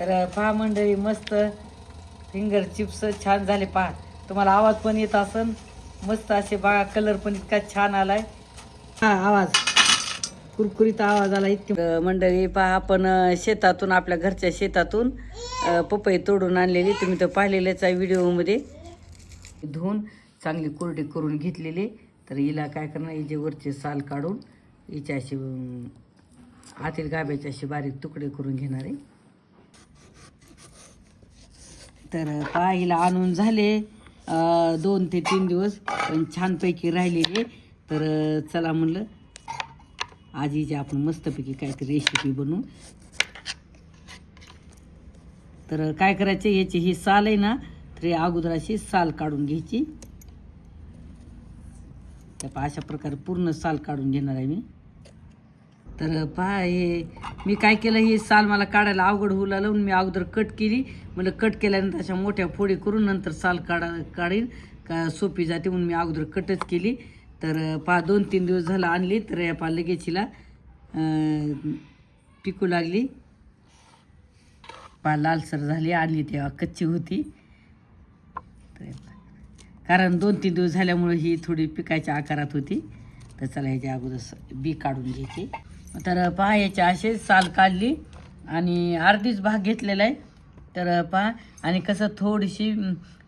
तर पहा मंडळी मस्त फिंगर चिप्स छान झाले. पहा तुम्हाला आवाज पण येत असन. मस्त असे बघा कलर पण इतका छान आलाय. हा आवाज. कुरकुरीत आवाज आला इतके. मंडळी पहा आपण शेतातून आपल्या घरच्या शेतातून पपई तोडून आणलेली. तुम्ही तर पाहिलेलेच आहे व्हिडिओमध्ये धुवून चांगली कोरडी करून घेतलेली. तर हिला काय करणार हिचे वरचे साल काढून हिच्या अशी अं, आतील गाब्याचे असे बारीक तुकडे करून घेणार आहे. तर पहा आणून झाले. दोन ते तीन दिवस पण छानपैकी राहिलेले. तर चला म्हणलं आजीच्या आपण मस्तपैकी काहीतरी रेसिपी बनवू. तर काय करायचं याची ही साल आहे ना तर ही अगोदर अशी साल काढून घ्यायची. तर अशा प्रकारे पूर्ण साल काढून घेणार आहे मी. तर पहा हे मी काय केलं ही साल मला काढायला अवघड होऊ लागलं म्हणून मी अगोदर कट केली. म्हणलं कट केल्यानंतर अशा मोठ्या फोडी करून नंतर साल काढा काढीन. का सोपी जाते म्हणून मी अगोदर कटच केली. तर पहा दोन तीन दिवस झालं आणली तर या पहा लगेच हिला पिकू लागली. पहा लालसर झाली आणली तेव्हा कच्ची होती. तर कारण दोन तीन दिवस झाल्यामुळे ही थोडी पिकायच्या आकारात होती. तर चला ह्याच्या अगोदर स- बी काढून घ्यायची. तर पहा याच्या असे साल काढली आणि अर्धीच भाग घेतलेला आहे. तर पहा आणि कसं थोडीशी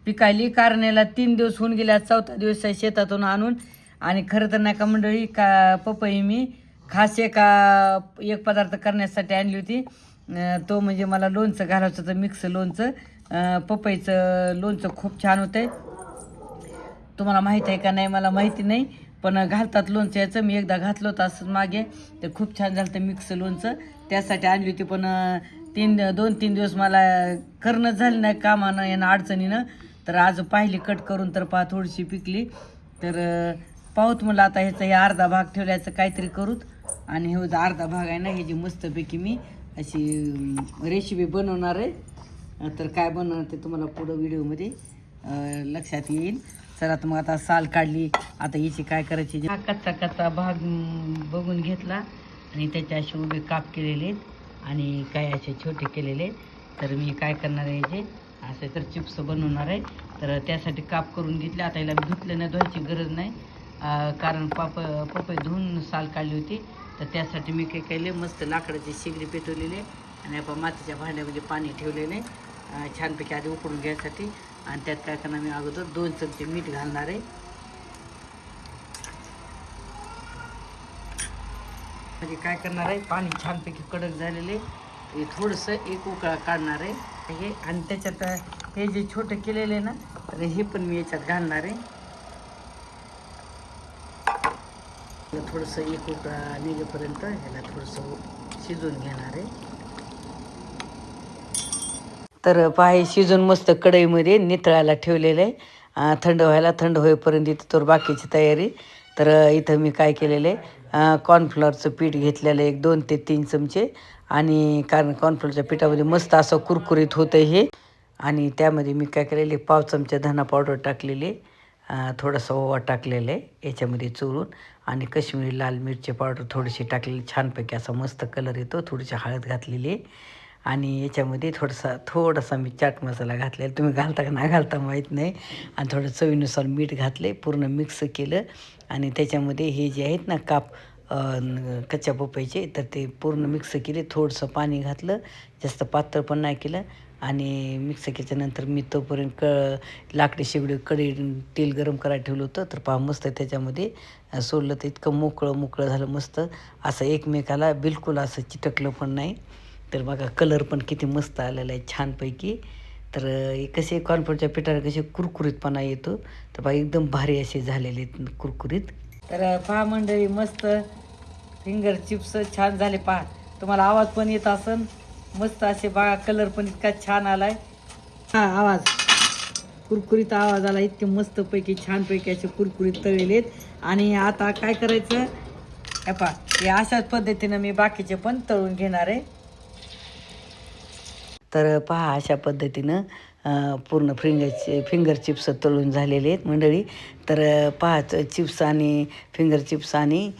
पिकायली. कारण्याला तीन दिवस होऊन गेल्या चौथा दिवस आहे शेतातून आणून. आणि खरं तर नाही का मंडळी का पपई मी खास एका एक पदार्थ करण्यासाठी आणली होती. तो म्हणजे मला लोणचं घालायचं होतं मिक्स लोणचं. पपईचं लोणचं खूप छान होतं तुम्हाला माहीत आहे का नाही मला माहिती नाही. पण घालतात लोणचं याचं मी एकदा घातलं होतं असंच मागे. ते खूप छान झालं होतं मिक्स लोणचं. त्यासाठी आणली होती पण तीन दोन तीन दिवस मला करणंच झालं नाही कामानं यानं अडचणीनं. तर आज पाहिली कट करून तर पहा थोडीशी पिकली. तर पाहूत म्हणलं आता ह्याचा हे अर्धा भाग ठेवल्याचं काहीतरी करूत आणि हे जो अर्धा भाग आहे ना ह्याची मस्तपैकी मी अशी रेसिपी बनवणार आहे. तर काय बनवणार ते तुम्हाला पुढं व्हिडिओमध्ये लक्षात येईल. चला तर मग आता साल काढली. आता हिची काय करायची? हा कच्चा कच्चा भाग बघून घेतला. आणि त्याच्याशी असे उभे काप केलेले आणि काय असे छोटे केलेले तर मी काय करणार आहे याचे? असे तर चिप्स बनवणार आहे. तर त्यासाठी काप करून घेतले. आता याला धुतले नाही धुवायची गरज नाही. कारण पाप पपई धुवून साल काढली होती. तर त्यासाठी मी काय केले? मस्त लाकडाची शेगडी पेटवलेली. आणि आपण मातीच्या भांड्यामध्ये पाणी ठेवलेले. छानपैकी आधी उकडून घ्यायसाठी. आणि त्यात काय करणार मी अगोदर दोन चमचे मीठ घालणार आहे. म्हणजे काय करणार आहे पाणी छानपैकी कडक झालेले हे थोडंसं एक उकळा काढणार आहे. हे आणि त्याच्यात हे जे छोटं केलेलं आहे ना तर हे पण मी याच्यात घालणार आहे. थोडंसं एक उकळा निघेपर्यंत ह्याला थोडंसं शिजवून घेणार आहे. तर पाय शिजून मस्त कढईमध्ये नितळायला ठेवलेलं आहे. थंड व्हायला थंड होईपर्यंत इथं तर बाकीची तयारी. तर इथं मी काय केलेलं आहे? कॉर्नफ्लॉरचं पीठ घेतलेलं आहे एक दोन ते तीन चमचे. आणि कारण कॉर्नफ्लॉरच्या पिठामध्ये मस्त असं कुरकुरीत होतं हे. आणि त्यामध्ये मी काय केलेले पाव चमचा धना पावडर टाकलेली थोडासा ओवा टाकलेला आहे याच्यामध्ये चुरून. आणि कश्मीरी लाल मिरची पावडर थोडीशी टाकलेली छानपैकी असा मस्त कलर येतो. थोडीशी हळद घातलेली आहे. आणि याच्यामध्ये थोडासा थोडासा मी चाट मसाला घातलेला. तुम्ही घालता का ना घालता माहीत नाही. आणि थोडं चवीनुसार मीठ घातले पूर्ण मिक्स केलं. आणि त्याच्यामध्ये हे जे आहेत ना काप कच्च्या पपईचे तर ते पूर्ण मिक्स केले थोडंसं पाणी घातलं. जास्त पातळ पण नाही केलं. आणि मिक्स केल्यानंतर मी तोपर्यंत क लाकडी शेगडी कडे तेल गरम करायला ठेवलं होतं. तर पहा मस्त त्याच्यामध्ये सोडलं तर इतकं मोकळं मोकळं झालं मस्त. असं एकमेकाला बिलकुल असं चिटकलं पण नाही. तर बघा कलर पण किती मस्त आलेला आहे छानपैकी. तर कसे कॉर्नफ्लोरच्या पिठाला कसे कुरकुरीतपणा येतो तर बघा एकदम भारी असे झालेले आहेत कुरकुरीत. तर पहा मंडळी मस्त फिंगर चिप्स छान झाले. पहा तुम्हाला आवाज पण येत असन. मस्त असे बघा कलर पण इतका छान आलाय. हा आवाज. कुरकुरीत आवाज आला इतके मस्तपैकी छानपैकी असे कुरकुरीत तळलेले आहेत. आणि आता काय करायचं? हे पहा हे अशाच पद्धतीनं मी बाकीचे पण तळून घेणार आहे. तर पहा अशा पद्धतीनं पूर्ण फिंगरचे फिंगर चिप्स तळून झालेले आहेत मंडळी. तर पहा चिप्स आणि फिंगर चिप्स आणि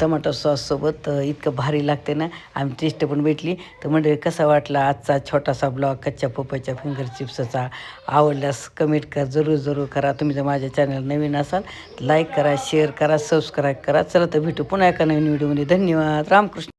टमाटो सॉससोबत इतकं भारी लागते ना. आम्ही टेस्ट पण भेटली. तर मंडळी कसा वाटला आजचा छोटासा ब्लॉग कच्च्या पोपाच्या फिंगर चिप्सचा? आवडल्यास कमेंट कर जरूर जरूर करा. तुम्ही जर माझ्या चॅनल नवीन असाल लाईक करा शेअर करा सबस्क्राईब करा. चला तर भेटू पुन्हा एका नवीन व्हिडिओमध्ये. धन्यवाद. रामकृष्ण.